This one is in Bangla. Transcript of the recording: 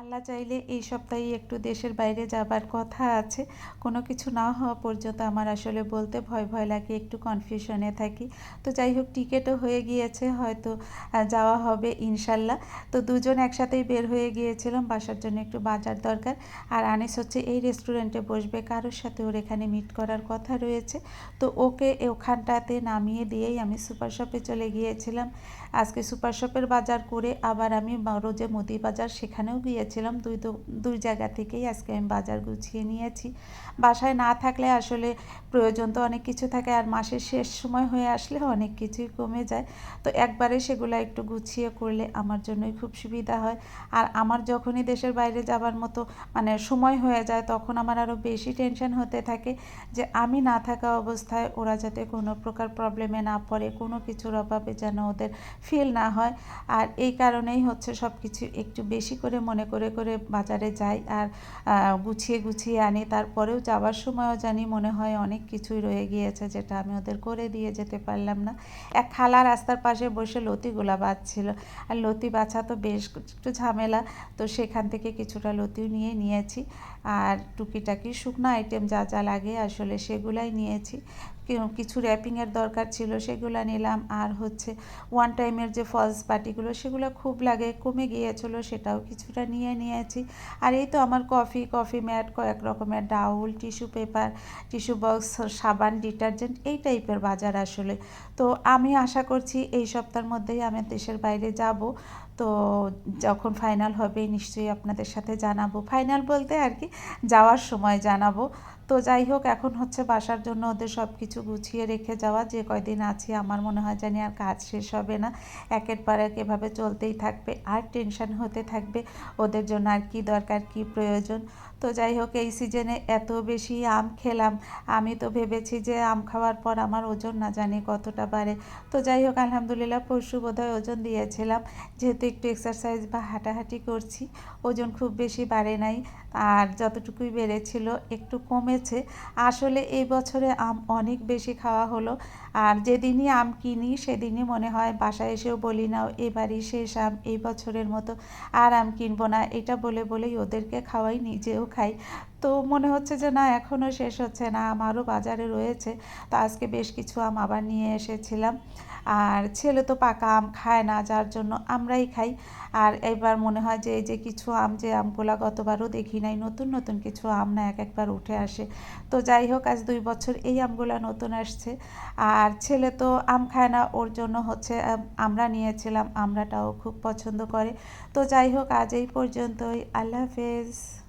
আল্লাহ চাইলে এই সপ্তাহে একটু দেশের বাইরে যাবার কথা আছে। কোনো কিছু না হওয়া পর্যন্ত আমার আসলে বলতে ভয় ভয় লাগে, একটু কনফিউশনে থাকি। তো যাই হোক টিকিটও হয়ে গিয়েছে, হয়তো যাওয়া হবে ইনশাল্লাহ। তো দুজন একসাথেই বের হয়ে গিয়েছিলাম, বাসার জন্য একটু বাজার দরকার। আর আনিস হচ্ছে এই রেস্টুরেন্টে বসবে, কারোর সাথে ওর এখানে মিট করার কথা রয়েছে। তো ওকে ওখানটাতে নামিয়ে দিয়েই আমি সুপার শপে চলে গিয়েছিলাম। আজকে সুপার শপের বাজার করে আবার আমি রোজে মুদি বাজার সেখানেও গিয়েছি। গিয়েছিলাম দুই তো দুই জায়গা থেকেই আজকে আমি বাজার গুছিয়ে নিয়েছি। বাসায় না থাকলে আসলে প্রয়োজন তো অনেক কিছু থাকে, আর মাসের শেষ সময় হয়ে আসলে অনেক কিছুই কমে যায়। তো একবারে সেগুলো একটু গুছিয়ে করলে আমার জন্যই খুব সুবিধা হয়। আর আমার যখনই দেশের বাইরে যাবার মতো মানে সময় হয়ে যায়, তখন আমার আরও বেশি টেনশন হতে থাকে যে আমি না থাকা অবস্থায় ওরা যাতে কোনো প্রকার প্রবলেমে না পড়ে, কোনো কিছুর অভাবে যেন ওদের ফিল না হয়। আর এই কারণেই হচ্ছে সব কিছু একটু বেশি করে মনে করে করে করে বাজারে যাই আর গুছিয়ে গুছিয়ে আনি। তারপরেও যাওয়ার সময়ও জানি মনে হয় অনেক কিছুই রয়ে গিয়েছে যেটা আমি ওদের করে দিয়ে যেতে পারলাম না। এক খালা রাস্তার পাশে বসে লতিগুলা বাঁচছিল আর লতি বাছা তো বেশ একটু ঝামেলা, তো সেখান থেকে কিছুটা লতিও নিয়ে নিয়েছি। আর টুকিটাকি শুকনো আইটেম যা যা লাগে আসলে সেগুলাই নিয়েছি। কিছু র্যাপিংয়ের দরকার ছিল সেগুলো নিলাম। আর হচ্ছে ওয়ান টাইমের যে ফলস পাটিগুলো সেগুলো খুব লাগে, কমে গিয়েছিল সেটাও কিছুটা নিয়ে নিয়েছি। আর এই তো আমার কফি কফি ম্যাট, কয়েক রকমের ডাউল, টিস্যু পেপার, টিস্যু বক্স, সাবান, ডিটারজেন্ট এই টাইপের বাজার আসলে। তো আমি আশা করছি এই সপ্তাহের মধ্যেই আমি দেশের বাইরে যাব। তো যখন ফাইনাল হবে নিশ্চয়ই আপনাদের সাথে জানাব। ফাইনাল বলতে আর কি যাওয়ার সময় জানাব। তো যাই হোক, এখন হচ্ছে বাসার জন্য ওদের সব কিছু গুছিয়ে রেখে যাওয়া। যে কয়দিন আছি, আমার মনে হয় জানি আর কাজ শেষ হবে না। একের পর এক এভাবে চলতেই থাকবে, আর টেনশন হতে থাকবে ওদের জন্য আর কি দরকার, কি প্রয়োজন। তো যাই হোক, এই সিজনে এত বেশি আম খেলাম। আমি তো ভেবেছি যে আম খাওয়ার পর আমার ওজন না জানি কতটা বাড়ে। তো যাই হোক, আলহামদুলিল্লাহ পরশু বোধহয় ওজন দিয়েছিলাম। যেহেতু একটু এক্সারসাইজ বা হাঁটাহাঁটি করছি, ওজন খুব বেশি বাড়ে নাই। আর যতটুকুই বেড়েছিল একটু কমেছে। আসলে এই বছরে আম অনেক বেশি খাওয়া হলো। আর যেদিনই আম কিনি, সেদিনই মনে হয় বাসায় এসেও বলি, নাও, এবারই শেষ আম, এই বছরের মতো আর আম কিনবো না। এটা বলে বলেই ওদেরকে খাওয়াই, নিজেও খাই। তো মনে হচ্ছে যে না এখনও শেষ হচ্ছে না। আমারও বাজারে রয়েছে। তো আজকে বেশ কিছু আম আবার নিয়ে এসেছিলাম। আর ছেলে তো পাকা আম খায় না, যার জন্য আমরাই খাই। আর এবার মনে হয় যে, এই যে কিছু আম, যে আমগুলা গতবারও দেখি নাই, নতুন নতুন কিছু আম না এক একবার উঠে আসে। তো যাই হোক, আজ দুই বছর এই আমগুলা নতুন আসছে। আর ছেলে তো আম খায় না, ওর জন্য হচ্ছে আমরা নিয়েছিলাম। আমরাটাও খুব পছন্দ করে। তো যাই হোক, আজ এই পর্যন্তই। আল্লাহ হাফেজ।